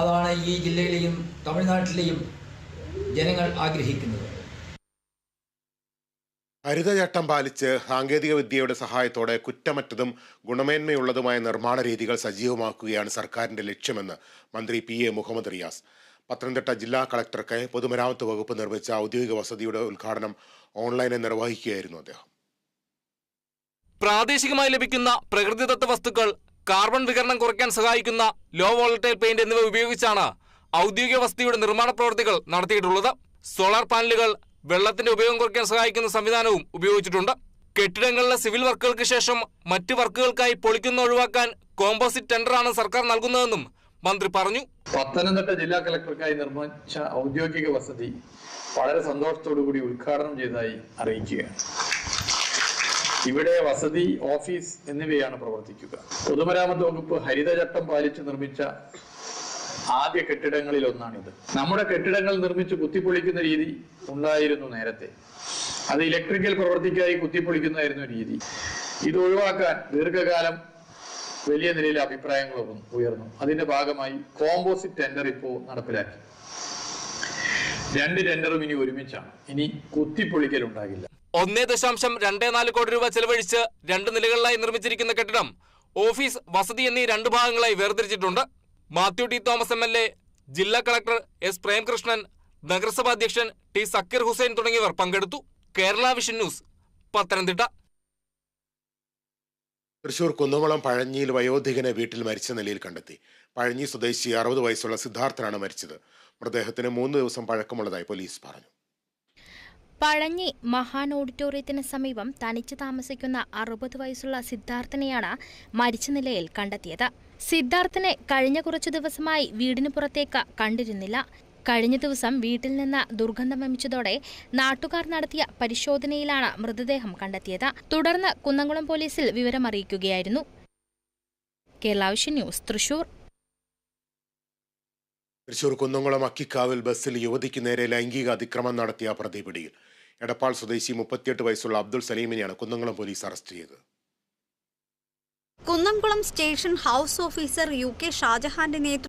അതാണ് ഈ ജില്ലയിലെയും തമിഴ്നാട്ടിലെയും ജനങ്ങൾ ആഗ്രഹിക്കുന്നത്. ഹരിതചട്ടം പാലിച്ച് സാങ്കേതിക വിദ്യയുടെ സഹായത്തോടെ കുറ്റമറ്റതും ഗുണമേന്മയുള്ളതുമായ നിർമ്മാണ രീതികൾ സജീവമാക്കുകയാണ് സർക്കാരിന്റെ ലക്ഷ്യമെന്ന് മന്ത്രി പി എ മുഹമ്മദ് റിയാസ്. പത്തനംതിട്ട ജില്ലാ കളക്ടർക്ക് പൊതുമരാമത്ത് വകുപ്പ് നിർമ്മിച്ച ഔദ്യോഗിക വസതിയുടെ ഉദ്ഘാടനം ഓൺലൈനിൽ നിർവഹിക്കുകയായിരുന്നു അദ്ദേഹം. പ്രാദേശികമായി ലഭിക്കുന്ന പ്രകൃതിദത്ത വസ്തുക്കൾ കാർബൺ വികരണം കുറയ്ക്കാൻ സഹായിക്കുന്ന ലോ വോളറ്റൈൽ പെയിന്റ് എന്നിവ ഉപയോഗിച്ചാണ് ഔദ്യോഗിക വസതിയുടെ നിർമ്മാണ പ്രവൃത്തികൾ നടത്തിയിട്ടുള്ളത്. സോളാർ പാനലുകൾ വെള്ളത്തിന്റെ ഉപയോഗം കുറയ്ക്കാൻ സഹായിക്കുന്ന സംവിധാനവും ഉപയോഗിച്ചിട്ടുണ്ട്. കെട്ടിടങ്ങളിലെ സിവിൽ വർക്കുകൾക്ക് ശേഷം മറ്റ് വർക്കുകൾക്കായി പൊളിക്കുന്ന ഒഴിവാക്കാൻ കോമ്പോസിറ്റ് ടെൻഡറാണ് സർക്കാർ നൽകുന്നതെന്നും മന്ത്രി പറഞ്ഞു. പത്തനംതിട്ട ജില്ലാ കളക്ടർക്കായി നിർമ്മിച്ച ഔദ്യോഗിക വസതി വളരെ സന്തോഷത്തോടു കൂടി ഉദ്ഘാടനം ചെയ്തതായി അറിയിക്കുകയാണ്. ഇവിടെ വസതി ഓഫീസ് എന്നിവയാണ് പ്രവർത്തിക്കുക. പൊതുമരാമത്ത് വകുപ്പ് ഹരിതചട്ടം പാലിച്ച് നിർമ്മിച്ച ആദ്യ കെട്ടിടങ്ങളിൽ ഒന്നാണിത്. നമ്മുടെ കെട്ടിടങ്ങൾ നിർമ്മിച്ച് കുത്തിപ്പൊളിക്കുന്ന രീതി ഉണ്ടായിരുന്നു നേരത്തെ. അത് ഇലക്ട്രിക്കൽ പ്രവൃത്തിക്കായി കുത്തിപ്പൊളിക്കുന്നതായിരുന്നു രീതി. ഇത് ഒഴിവാക്കാൻ ദീർഘകാലം വലിയ നിലയിൽ അഭിപ്രായങ്ങളൊന്നും ഉയർന്നു. അതിന്റെ ഭാഗമായി കോമ്പോസിറ്റ് ടെൻഡർ ഇപ്പോൾ നടപ്പിലാക്കി. രണ്ട് ടെൻഡറും ഇനി ഒരുമിച്ചാണ്. ഇനി കുത്തിപ്പൊളിക്കൽ ഉണ്ടാകില്ല. ഒന്നേ ദശാംശം രണ്ടേ നാല് കോടി രൂപ ചെലവഴിച്ച് രണ്ട് നിലകളിലായി നിർമ്മിച്ചിരിക്കുന്ന കെട്ടിടം ഓഫീസ് വസതി എന്നീ രണ്ട് ഭാഗങ്ങളായി വേർതിരിച്ചിട്ടുണ്ട്. Mathew T Thomas M L A ജില്ലാ കളക്ടർ എസ് പ്രേംകൃഷ്ണൻ നഗരസഭാ അധ്യക്ഷൻ ടി സക്കീർ ഹുസൈൻ തുടങ്ങിയവർ പങ്കെടുത്തു. Kerala Vision News Pathanamthitta. Thrissur Kunnamkulam പഴഞ്ഞിയിൽ വയോധികനെ വീട്ടിൽ മരിച്ച നിലയിൽ കണ്ടെത്തി. പഴഞ്ഞി സ്വദേശി അറുപത് വയസ്സുള്ള സിദ്ധാർത്ഥനാണ് മരിച്ചത്. മൃതദേഹത്തിന് മൂന്ന് ദിവസം പഴക്കമുള്ളതായി പോലീസ് പറഞ്ഞു. പഴഞ്ഞി മഹാൻ ഓഡിറ്റോറിയത്തിന് സമീപം തനിച്ച് താമസിക്കുന്ന അറുപത് വയസ്സുള്ള സിദ്ധാർത്ഥനെയാണ് മരിച്ച നിലയിൽ കണ്ടെത്തിയത്. സിദ്ധാർത്ഥനെ കഴിഞ്ഞ കുറച്ചു ദിവസമായി വീടിന് പുറത്തേക്ക് കണ്ടിരുന്നില്ല. കഴിഞ്ഞ ദിവസം വീട്ടിൽ നിന്ന് ദുർഗന്ധം വമിച്ചതോടെ നാട്ടുകാർ നടത്തിയ പരിശോധനയിലാണ് മൃതദേഹം കണ്ടെത്തിയത്. തുടർന്ന് കുന്നംകുളം പോലീസിൽ വിവരമറിയിക്കുകയായിരുന്നു ന്യൂസ് തൃശൂർ. തൃശൂർ കുന്നംകുളം അക്കിക്കാവിൽ ബസ്സിൽ യുവതിക്ക് നേരെ ലൈംഗിക അതിക്രമം നടത്തിയ പ്രതി പിടിയിൽ എടപ്പാൾ സ്വദേശി മുപ്പത്തിയെട്ട് വയസ്സുള്ള അബ്ദുൾ സലീമിനെയാണ് കുന്നംകുളം പോലീസ് അറസ്റ്റ് ചെയ്തത്. Kunnamkulam station house officer U K ഷാജഹാന്റെ നേതൃത്വത്തിൽ